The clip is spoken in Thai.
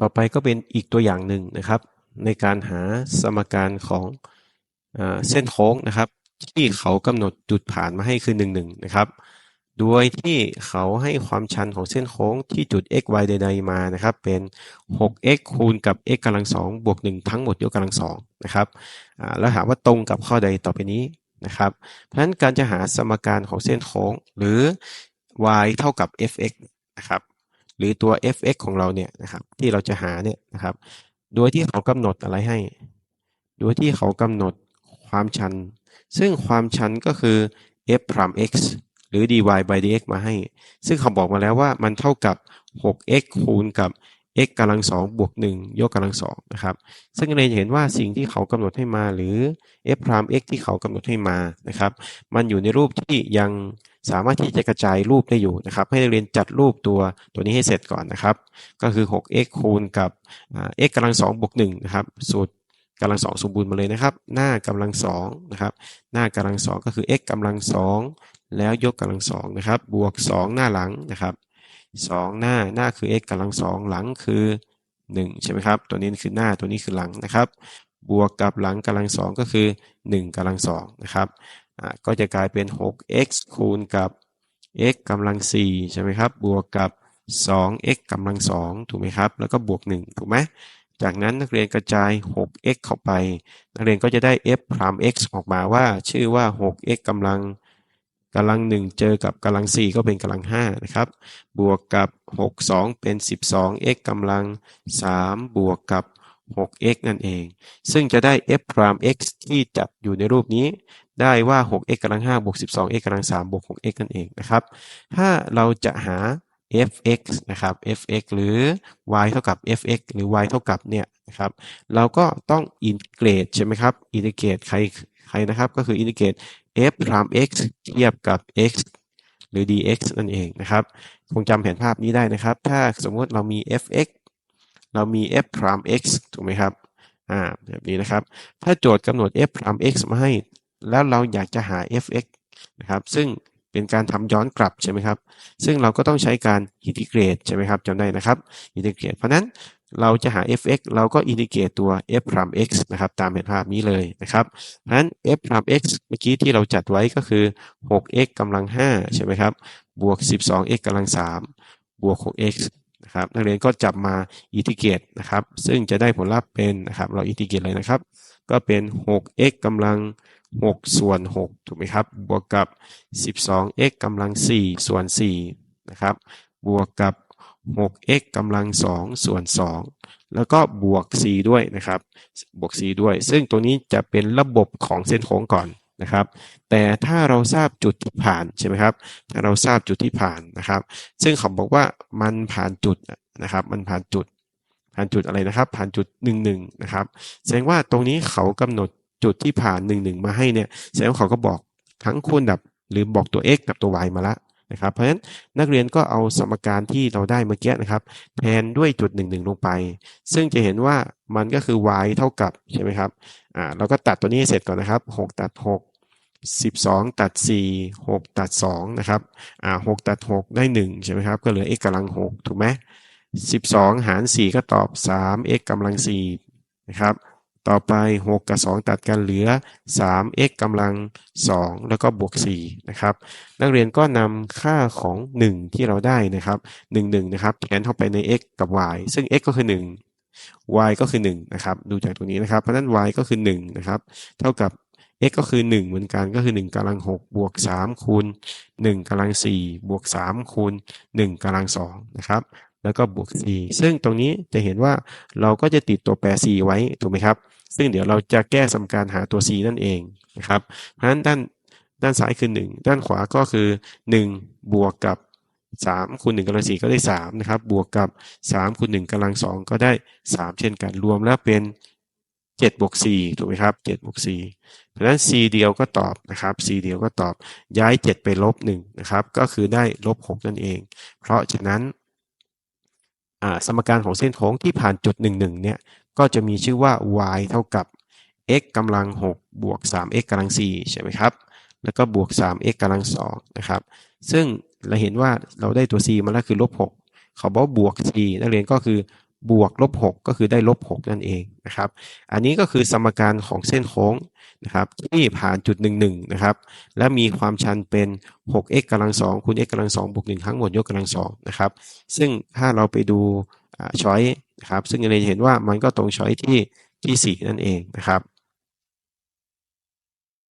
ต่อไปก็เป็นอีกตัวอย่างหนึ่งนะครับ ในการหาสมการของอเส้นโค้งนะครับ ที่เขากำหนดจุดผ่านมาให้คือ1 1นะครับ โดยที่เขาให้ความชันของเส้นโค้งที่จุด x y ใด ๆ มานะครับ เป็น 6x คูณกับ x กำลัง2บวก 1 ทั้งหมดยกกำลัง2นะครับแล้วถามว่าตรงกับข้อใดต่อไปนี้นะครับ เพราะฉะนั้นการจะหาสมการของเส้นโค้งหรือ y เท่ากับ fx นะครับ หรือตัว fx ของเราเนี่ยนะครับ ที่เราจะหาเนี่ยนะครับ โดยที่เขากำหนดอะไรให้ โดยที่เขากำหนดความชัน ซึ่งความชันก็คือ f พราม x หรือ dy by dx มาให้ ซึ่งเขาบอกมาแล้วว่ามันเท่ากับ 6x คูณกับ x กำลัง2บวก1ยกกำลัง2นะครับซึ่งเราจะเห็นว่าสิ่งที่เขากำหนดให้มาหรือ f พราม x ที่เขากำหนดให้มานะครับ มันอยู่ในรูปที่ยังสามารถที่จะกระจายรูปได้อยู่นะครับ ให้นักเรียนจัดรูปตัวตัวนี้ให้เสร็จก่อนนะครับ ก็คือ 6x คูณกับ x กำลัง2บวก1นะครับสูตรกำลัง2สมบูรณ์มาเลยนะครับ หน้ากำลัง2นะครับ หน้ากำลัง2ก็คือ x กำลัง2แล้วยกกำลัง2นะครับ บวก 2 หน้าหลังนะครับ 2 หน้าหน้าคือ x กำลัง2หลังคือ 1 ใช่ไหมครับ ตัวนี้คือหน้าตัวนี้คือหลังนะครับ บวกกับหลังกำลัง2ก็คือ 1กำลัง2นะครับก็จะกลายเป็น 6x คูณกับ x กำลัง4ใช่ไหมครับ บวกกับ 2x กำลัง2ถูกไหมครับ แล้วก็บวก 1 ถูกไหมจากนั้นนักเรียนกระจาย 6x เข้าไป นักเรียนก็จะได้ f พราม x ออกมาว่าชื่อว่า 6x กำลัง กำลัง 1 เจอกับกำลัง 4 ก็เป็นกำลัง5นะครับ บวกกับ 6 2 เป็น 12x กำลัง 3 บวกกับ 6x นั่นเอง ซึ่งจะได้ f พราม x ที่จับอยู่ในรูปนี้ ได้ว่า 6x กำลัง5บวก 12x กำลัง3บวก 6x นั่นเองนะครับ ถ้าเราจะหา fx นะครับ fx หรือ y เท่ากับ fx หรือ y เท่ากับเนี่ยนะครับ เราก็ต้องอินทิเกรตใช่ไหมครับ อินทิเกรตใคร ใครนะครับ ก็คืออินทิเกรต f พราม x เทียบกับ x หรือ dx นั่นเองนะครับ คงจำแผนภาพนี้ได้นะครับ ถ้าสมมติเรามี fx เรามี f พราม x ถูกไหมครับอ่าแบบนี้นะครับ ถ้าโจทย์กำหนด f พราม x มาให้ แล้วเราอยากจะหา fx นะครับ ซึ่งเป็นการทำย้อนกลับใช่ไหมครับ ซึ่งเราก็ต้องใช้การอินทิเกรตใช่ไหมครับจำได้นะครับ อินทิเกรต เพราะนั้น เราจะหา fx เราก็อินทิเกรตตัว f พราม x นะครับ ตามแผนภาพนี้เลยนะครับเพราะฉะนั้น f พราม x เมื่อกี้ที่เราจัดไว้ก็คือ 6x กำลัง 5 ใช่ไหมครับ บวก 12x กำลัง 3 บวก 6x นะครับนักเรียนก็จับมาอินทิเกรตนะครับ ซึ่งจะได้ผลลัพธ์เป็นนะครับ เราอินทิเกรตเลยนะครับ ก็เป็น 6x กำลัง 6 ส่วน 6 ถูกไหมครับ บวกกับ 12x กำลัง 4 ส่วน 4 นะครับ บวกกับ 6x กำลัง 2 ส่วน 2 แล้วก็บวก c ด้วยนะครับ บวก c ด้วย ซึ่งตัวนี้จะเป็นระบบของเส้นโค้งก่อนนะครับ แต่ถ้าเราทราบจุดที่ผ่านใช่ไหมครับ ถ้าเราทราบจุดที่ผ่านนะครับ ซึ่งเขาบอกว่ามันผ่านจุดนะครับ มันผ่านจุด ผ่านจุดอะไรนะครับ ผ่านจุด 1 1 นะครับ แสดงว่าตรงนี้เขากำหนดจุดที่ผ่าน 1 1 มาให้เนี่ย แสดงว่าเขาก็บอกทั้งคูณดับหรือบอกตัว x กับตัว y มาละ นะครับ เพราะฉะนั้นนักเรียนก็เอาสมการที่เราได้เมื่อกี้นะครับ แทนด้วยจุด1 1 ลงไป ซึ่งจะเห็นว่ามันก็คือ y เท่ากับใช่ไหมครับอ่าเราก็ตัดตัวนี้เสร็จก่อนนะครับ 6 ตัด 6 12 ตัด 4 6 ตัด 2 นะครับอ่า6ตัด 6 ได้ 1 ใช่ไหมครับ ก็เหลือ x กำลัง 6 ถูกไหม12 หาร 4 ก็ตอบ 3x กำลัง4นะครับ ต่อไป 6 กับ 2 ตัดกันเหลือ 3x กำลัง 2 แล้วก็บวก 4 นะครับ นักเรียนก็นำค่าของ 1 ที่เราได้นะครับ 1 1 นะครับแทนเข้าไปใน x กับ y ซึ่ง x ก็คือ 1 y ก็คือ 1 นะครับ ดูจากตรงนี้นะครับ เพราะนั้น y ก็คือ 1 นะครับ เท่ากับ x ก็คือ 1 เหมือนกันก็คือ 1กำลัง6บวก 3 คูณ 1กำลัง 4 บวก 3 คูณ 1กำลัง 2 นะครับแล้วก็บวก 4 ซึ่งตรงนี้จะเห็นว่าเราก็จะติดตัวแปร c ไว้ ถูกไหมครับ ซึ่งเดี๋ยวเราจะแก้สมการหาตัว c นั่นเองนะครับ เพราะฉะนั้นด้านด้านซ้ายคือ 1 ด้านขวาก็คือ 1 บวกกับ3คูณ1กำลัง4ก็ได้3นะครับ บวกกับ3คูณ1กำลัง2ก็ได้ 3 เช่นกันรวมแล้วเป็น7บวก4ถูกไหมครับ7บวก4เพราะฉะนั้น c เดียวก็ตอบนะครับ c เดียวก็ตอบย้าย 7 ไปลบ1นะครับก็คือได้ลบ6นั่นเอง เพราะฉะนั้นสมการของเส้นโค้งที่ผ่านจุด 1 1 เนี่ย ก็จะมีชื่อว่า y เท่ากับ x กำลัง6บวก 3x กำลัง4ใช่ไหมครับ แล้วก็บวก 3x กำลัง2นะครับ ซึ่งเราเห็นว่าเราได้ตัว c มาแล้วคือลบ6เขาบอกบวก c นักเรียนก็คือ บวกลบ6ก็คือได้ลบ6นั่นเองนะครับ อันนี้ก็คือสมการของเส้นโค้งนะครับที่ผ่านจุด 1 1นะครับและมีความชันเป็น 6x กำลัง2คูณ x กำลัง2บวก1ทั้งหมดยกกำลัง2นะครับซึ่งถ้าเราไปดูช้อยนะครับซึ่งเราจะเห็นว่ามันก็ตรงช้อยที่ที่ 4 นั่นเองนะครับ